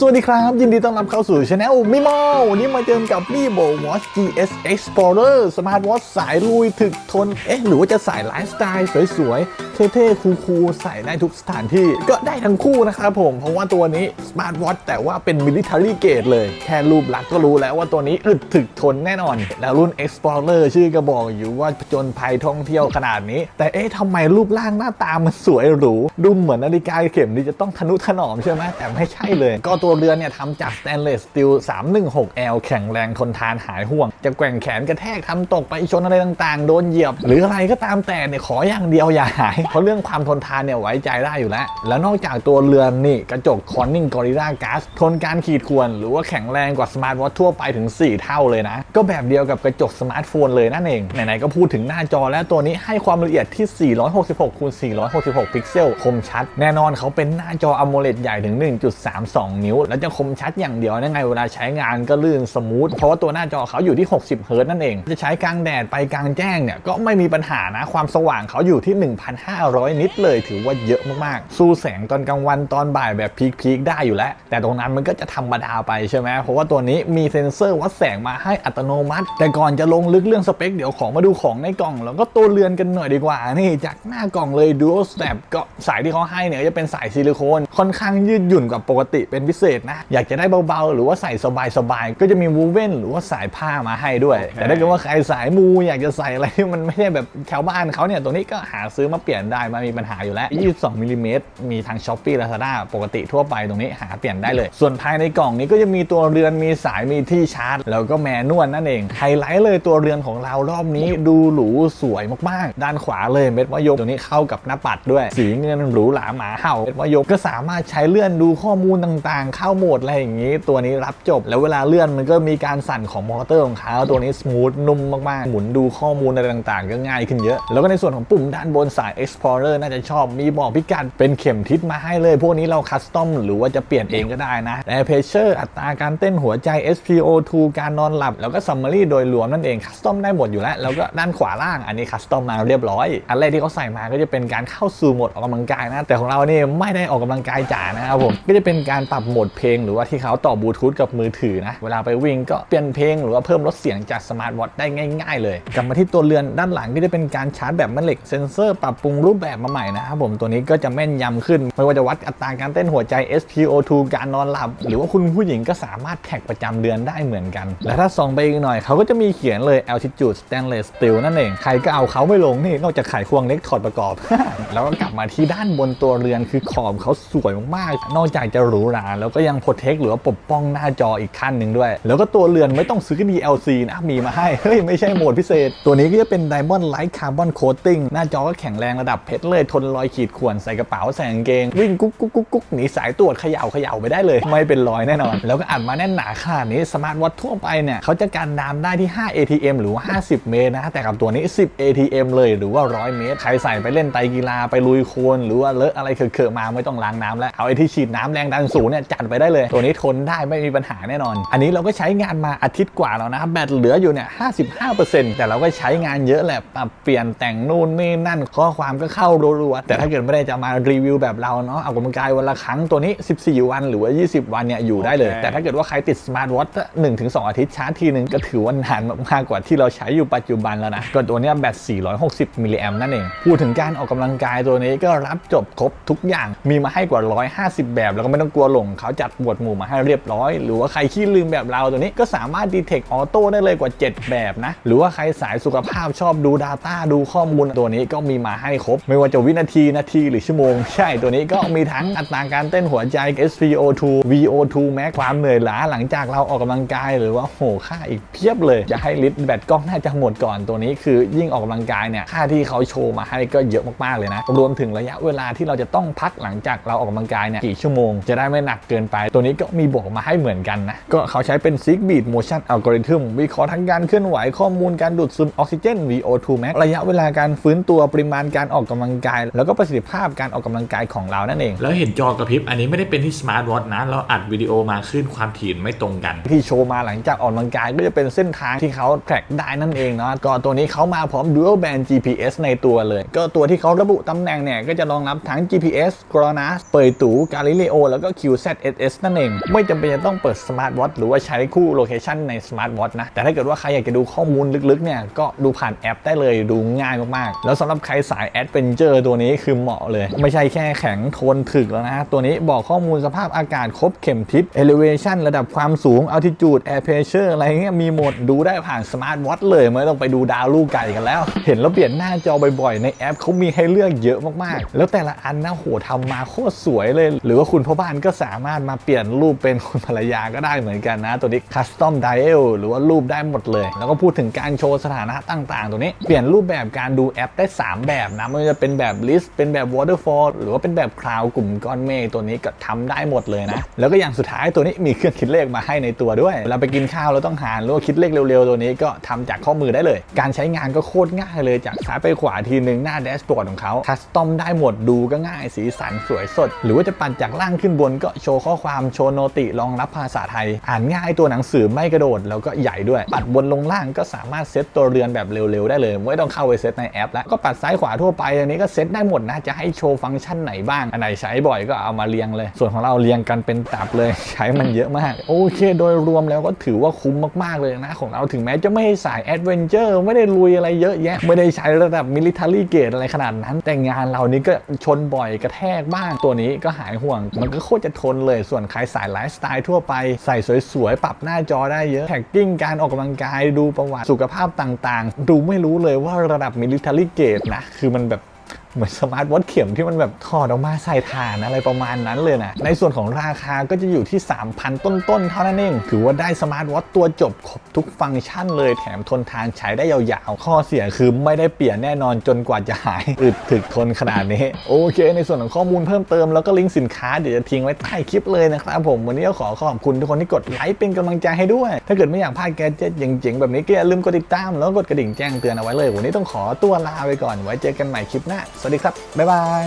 สวัสดีครับ ยินดีต้อนรับเข้าสู่ช anel มิโมวันนี้มาเจอกับนี่โบ Watch GS Explorer Smart Watch สายลุยถึกทน เอ๊ะ หรือว่าจะสายไลฟ์สไตล์สวยๆ เท่ๆ คูลๆ ใส่ได้ทุกสถานที่ ก็ได้ทั้งคู่นะครับผม เพราะว่าตัวนี้ Smart Watch แต่ว่าเป็น Military Grade เลย แค่รูปลักษณ์ก็รู้แล้วว่าตัวนี้อึดถึกทนแน่นอน แล้วรุ่น Explorer ชื่อก็บอกอยู่ว่าผจญภัยท่องเที่ยวขนาดนี้ แต่เอ๊ะทำไมรูปร่างหน้าตามันสวยหรูดูเหมือนนาฬิกาเข็มที่จะต้องทนุถนอมใช่ไหมแต่ไม่ใช่เลย ก็ตัววเรือนเนี่ยทำจากสแตนเลสสตีล 316L แข็งแรงทนทานหายห่วง จะแกว่งแขนกระแทกทำตกไปชนอะไรต่างๆ โดนเหยียบ หรืออะไรก็ตามแต่เนี่ยขออย่างเดียวอย่าหาย เพราะเรื่องความทนทานเนี่ยไว้ใจได้อยู่แล้ว แล้วนอกจากตัวเรือนนี่กระจกคอนนิงกอริลลาก๊าซทนการขีดข่วน หรือว่าแข็งแรงกว่าสมาร์ทวอททั่วไปถึง 4 เท่าเลยนะ ก็แบบเดียวกับกระจกสมาร์ทโฟนเลยนั่นเอง ไหนๆ ก็พูดถึงหน้าจอแล้วตัวนี้ให้ความละเอียดที่ 466คูณ466 พิกเซล คมชัด แน่นอนเขาเป็นหน้าจอ AMOLED ใหญ่ถึง 1.32 นิ้วแล้วจะคมชัดอย่างเดียวนั่นไงเวลาใช้งานก็ลื่นสมูทเพราะว่าตัวหน้าจอเขาอยู่ที่ 60เฮิร์ตซ์นั่นเอง จะใช้กลางแดดไปกลางแจ้งเนี่ยก็ไม่มีปัญหานะ ความสว่างเขาอยู่ที่ 1,500 นิตเลยถือว่าเยอะมากๆ สู้แสงตอนกลางวันตอนบ่ายแบบพีคๆได้อยู่แล้ว แต่ตรงนั้นมันก็จะธรรมดาไปใช่ไหมเพราะว่าตัวนี้มีเซ็นเซอร์วัดแสงมาให้อัตโนมัติ แต่ก่อนจะลงลึกเรื่องสเปคเดี๋ยวของมาดูของในกล่อง แล้วก็ตัวเรือนกันหน่อยดีกว่านี่จากหน้ากล่องเลย Dual Snap ก็สายที่เขาให้เนี่ยจะเป็นสายซิลิโคนค่อนข้างยืดหยุ่นกว่าปกติเป็นพิเศษนะ อยากจะได้เบาๆ หรือว่าใส่สบายๆ ก็จะมีวูเว่นหรือว่าสายผ้ามาให้ด้วย แต่ถ้าเกิดว่าใครสายมูอยากจะใส่อะไรที่มันไม่ใช่แบบชาวบ้านเขาเนี่ยตัวนี้ก็หาซื้อมาเปลี่ยนได้ไมามีปัญหาอยู่แล้ว 22มิลลิเมตรมีทาง s h อ p e e Lazada ปกติทั่วไปตรงนี้หาเปลี่ยนได้เลย ส่วนภายในกล่องนี้ก็จะมีตัวเรือนมีสายมีที่ชาร์จ แล้วก็แมนนวลนั่นเองไฮไลท์เลยตัวเรือนของเรารอบนี้ดูหรูสวยมากๆ ด้านขวาเลยเม็ดมะยมตัวนี้เข้ากับหน้าปัดด้วย สีเงินหรูหราหมาเห่าเม็ดมะยมก็สามารถใช้เลื่อนดูข้อมูลต่างๆเข้าโหมดอะไรอย่างนี้ ตัวนี้รับจบ แล้วเวลาเลื่อนมันก็มีการสั่นของมอเตอร์ของเขาตัวนี้สมูทนุ่มมากๆ หมุนดูข้อมูลอะไรต่างๆ ก็ง่ายขึ้นเยอะ แล้วก็ในส่วนของปุ่มด้านบนสาย Explorer น่าจะชอบมีบอกพิกัดเป็นเข็มทิศมาให้เลย พวกนี้เราคัสตอมหรือว่าจะเปลี่ยนเองก็ได้นะแต่เพเชอร์อัตราการเต้นหัวใจ SpO2 การนอนหลับ แล้วก็ซัมมารีโดยรวมนั่นเองคัสตอมได้หมดอยู่แล้วแล้วก็ด้านขวาล่างอันนี้คัสตอมมาเรียบร้อยอันแรกที่เขาใส่มาก็จะเป็นการเข้าสู่โหมดออกกำลังกายนะแต่ของเรานี่ไม่ได้ออกกำลังกายจ๋านะครับผมก็จะเป็นการปรับโหมมดเพลง หรือว่าที่เขาต่อบลูทูธกับมือถือนะ เวลาไปวิ่งก็เปลี่ยนเพลง หรือว่าเพิ่มลดเสียงจากสมาร์ทวอทได้ง่าย ๆ เลย กลับมาที่ตัวเรือนด้านหลังก็จะเป็นการชาร์จแบบแม่เหล็กเซนเซอร์ปรับปรุงรูปแบบมาใหม่นะครับผมตัวนี้ก็จะแม่นยำขึ้น ไม่ว่าจะวัดอัตราการเต้นหัวใจ SpO2 การนอนหลับ หรือว่าคุณผู้หญิงก็สามารถแท็กประจำเดือนได้เหมือนกัน และถ้าส่องไปอีกหน่อยเขาก็จะมีเขียนเลย altitude stainless steel นั่นเองใครก็เอาเขาไม่ลงนี่นอกจากไขควงเล็กถอดประกอบ แล้วก็กลับมาที่ด้านบนตัวเรือนคือขอบเขาสวยมากๆนอกจากจะหรูหราแล้วก็ยังโปรเทคหรือว่าปกป้องหน้าจออีกขั้นหนึ่งด้วย แล้วก็ตัวเรือนไม่ต้องซื้อ DLC นะมีมาให้ เฮ้ย ไม่ใช่โหมดพิเศษ ตัวนี้ก็จะเป็น Diamond Light Carbon Coating หน้าจอก็แข็งแรงระดับเพชรเลย ทนรอยขีดข่วนใส่กระเป๋าใส่กางเกง วิ่งกุ๊กกุ๊กกุ๊กกุ๊กหนีสายตรวจเขย่าเขย่าไปได้เลย ไม่เป็นรอยแน่นอน แล้วก็อัดมาแน่นหนาขนาดนี้สมาร์ทวอททั่วไปเนี่ยเขาจะกันน้ำได้ที่ 5 ATM หรือว่า 50 เมตรนะแต่กับตัวนี้ 10 ATM เลยหรือว่า 100 เมตรใครใส่ไปเล่นไตกีฬาไปลุยโคลนหรือว่าเลอะอะไรเขอะๆมาไม่ต้องล้างน้ำแล้วเอาไอ้ที่ฉีดน้ำแรงดันสูงเนี่ยจัดไปได้เลย ตัวนี้ทนได้ไม่มีปัญหาแน่นอน อันนี้เราก็ใช้งานมาอาทิตย์กว่าแล้วนะครับแบตเหลืออยู่เนี่ย55%แต่เราก็ใช้งานเยอะแหละปรับเปลี่ยนแต่งนู่นนี่นั่นข้อความก็เข้ารัวๆแต่ถ้าเกิดไม่ได้จะมารีวิวแบบเราเนาะออกกำลังกายวันละครั้งตัวนี้ 14 วันหรือว่า 20 วันเนี่ยอยู่ได้เลย แต่ถ้าเกิดว่าใครติดสมาร์ทวอทหนึ่งถึงสองอาทิตย์ชาร์จทีหนึ่งก็ถือว่านานมากๆกว่าที่เราใช้อยู่ปัจจุบันแล้วนะก็ตัวเนี้ยแบต 460 มิลลิแอมนั่นเอง พูดถึงการออกกำลังกายตัวนี้ก็รับจบครบทุกอย่างมีมาให้กว่า 150 แบบ แล้วก็ไม่ต้องกลัวหลงเขาจัดหมวดหมู่มาให้เรียบร้อย หรือว่าใครขี้ลืมแบบเราตัวนี้ก็สามารถดีเทคออโต้ได้เลยกว่า 7 แบบนะ หรือว่าใครสายสุขภาพชอบดู Data ดูข้อมูลตัวนี้ก็มีมาให้ครบ ไม่ว่าจะวินาทีนาทีหรือชั่วโมง ใช่ตัวนี้ก็มีทั้งอัตราการเต้นหัวใจ SpO2 VO2 แม้ความเหนื่อยล้าหลังจากเราออกกำลังกาย หรือว่าโหค่าอีกเพียบเลยจะให้ลิตแบตกล้องน่าจะหมดก่อนตัวนี้ คือยิ่งออกกำลังกายเนี่ยค่าที่เขาโชว์มาให้ก็เยอะมากๆเลยนะรวมถึงระยะเวลาที่เราจะต้องพักหลังจากเราออกกำลังกายเนี่ยกี่ชั่วโมงจะได้ไม่หนักเกินไป ตัวนี้ก็มีบอกมาให้เหมือนกันนะ ก็เขาใช้เป็น Sig Beat Motion Algorithm วิเคราะห์ทั้งการเคลื่อนไหวข้อมูลการดูดซึมออกซิเจน VO2 max ระยะเวลาการฟื้นตัวปริมาณการออกกำลังกาย แล้วก็ประสิทธิภาพการออกกำลังกายของเรานั่นเอง แล้วเห็นจอกระพริบอันนี้ไม่ได้เป็นที่สมาร์ทวอทนะเราอัดวิดีโอมาขึ้นความถี่ไม่ตรงกัน ที่โชว์มาหลังจากออกกำลังกายก็จะเป็นเส้นทางที่เขาแทร็กได้นั่นเองเนาะก็ตัวนี้เขามาพร้อม Dual Band GPS ในตัวเลย ก็ตัวที่เขาระบุตำแหน่งเนี่ยก็จะรองรับทั้ง GPS GLONASS เปยตู Galileo แล้วก็ QZ SS นั่นเอง ไม่จำเป็นจะต้องเปิดสมาร์ทวอทหรือว่าใช้คู่โลเคชันในสมาร์ทวอทนะ แต่ถ้าเกิดว่าใครอยากจะดูข้อมูลลึกๆเนี่ยก็ดูผ่านแอปได้เลยดูง่ายมากๆ แล้วสำหรับใครสายแอดเวนเจอร์ตัวนี้คือเหมาะเลย ไม่ใช่แค่แข็งทนถึกแล้วนะ ตัวนี้บอกข้อมูลสภาพอากาศครบเข็มทิศ elevation ระดับความสูง altitude air pressure อะไรเงี้ยมีหมดดูได้ผ่านสมาร์ทวอทเลยไม่ต้องไปดูดาวลูกไก่กันแล้ว เห็นแล้วเปลี่ยนหน้าจอบ่อยๆ ในแอปเขามีให้เลือกเยอะมากๆ แล้วแต่ละอันนะโหทำมาโคตรสวยเลย หรือว่าคุณพ่อบ้านก็สามารถมาเปลี่ยนรูปเป็นคุณภรรยาก็ได้เหมือนกันนะ ตัวนี้ custom dial หรือว่ารูปได้หมดเลย แล้วก็พูดถึงการโชว์สถานะต่างๆ ตัวนี้เปลี่ยนรูปแบบการดูแอปได้ 3 แบบนะไม่ว่าจะเป็นแบบ list เป็นแบบ waterfall หรือว่าเป็นแบบ cloud กลุ่มก้อนเมฆตัวนี้ก็ทำได้หมดเลยนะ แล้วก็อย่างสุดท้ายตัวนี้มีเครื่องคิดเลขมาให้ในตัวด้วยเราไปกินข้าวแล้วต้องหารหรือว่าคิดเลขเร็วๆ ตัวนี้ก็ทำจากข้อมือได้เลย การใช้งานก็โคตรง่ายเลยจากซ้ายไปขวาทีนึงหน้าแดชบอร์ดของเขาคัสตอมได้หมดดูก็ง่ายสีสันสวยสด หรือว่าจะปั่นจากล่างขึ้นบนก็โชว์ข้อความโชว์โนติรองรับภาษาไทย อ่านง่ายตัวหนังสือไม่กระโดด แล้วก็ใหญ่ด้วย ปัดบนลงล่างก็สามารถเซตตัวเรือนแบบเร็วๆได้เลย ไม่ต้องเข้าไปเซตในแอป แล้วก็ปัดซ้ายขวาทั่วไปอันนี้ก็เซตได้หมดนะจะให้โชว์ฟังก์ชันไหนบ้างอันไหนใช้บ่อยก็เอามาเรียงเลย ส่วนของเราเรียงกันเป็นตับเลยใช้มันเยอะมากโอเค โดยรวมแล้วก็ถือว่าคุ้มมากๆเลยนะของเราถึงแม้จะไม่ให้สายแอดเวนเจอร์ไม่ได้ลุยอะไรเยอะแยะไม่ได้ใช้ระดับมิลิเ a อรี่เกรดอะไรขนาดนั้น แต่งานเรานี้ก็ชนบ่อยกระแทกบ้างตัวนี้ก็หายห่วง มันก็โคตรจะทนเลยส่วนใครสายไลฟ์สไตล์ทั่วไปใส่สวยๆ ปรับหน้าจอได้เยอะ แท็กกิ้งการออกกำลังกายดูประวัติสุขภาพต่างๆ ดูไม่รู้เลยว่าระดับมิลิเตอรี่เกรดนะ คือมันแบบ เหมือนสมาร์ทวอทเข็มที่มันแบบถอดออกมาใส่ถ่านอะไรประมาณนั้นเลยนะ ในส่วนของราคาก็จะอยู่ที่ 3,000 ต้นๆ เท่านั้นเอง ถือว่าได้สมาร์ทวอทตัวจบครบทุกฟังก์ชันเลยแถมทนทานใช้ได้ยาวๆ ข้อเสียคือไม่ได้เปลี่ยนแน่นอนจนกว่าจะหายอึดถึกทนขนาดนี้ โอเค ในส่วนของข้อมูลเพิ่มเติมแล้วก็ลิงก์สินค้าเดี๋ยวจะทิ้งไว้ใต้คลิปเลยนะครับผมวันนี้ก็ขอขอบคุณทุกคนที่กดไลค์เป็นกำลังใจให้ด้วย ถ้าเกิดไม่อยากพลาดแกดเจ็ตเจ๋งๆแบบนี้ก็อย่าลืมกดติดตามแล้วก็กดกระดิ่งแจ้งเตือนเอาไว้เลย วันนี้ต้องขอตัวลาไปก่อนไว้เจอกันใหม่คลิปหน้าสวัสดีครับ บ๊ายบาย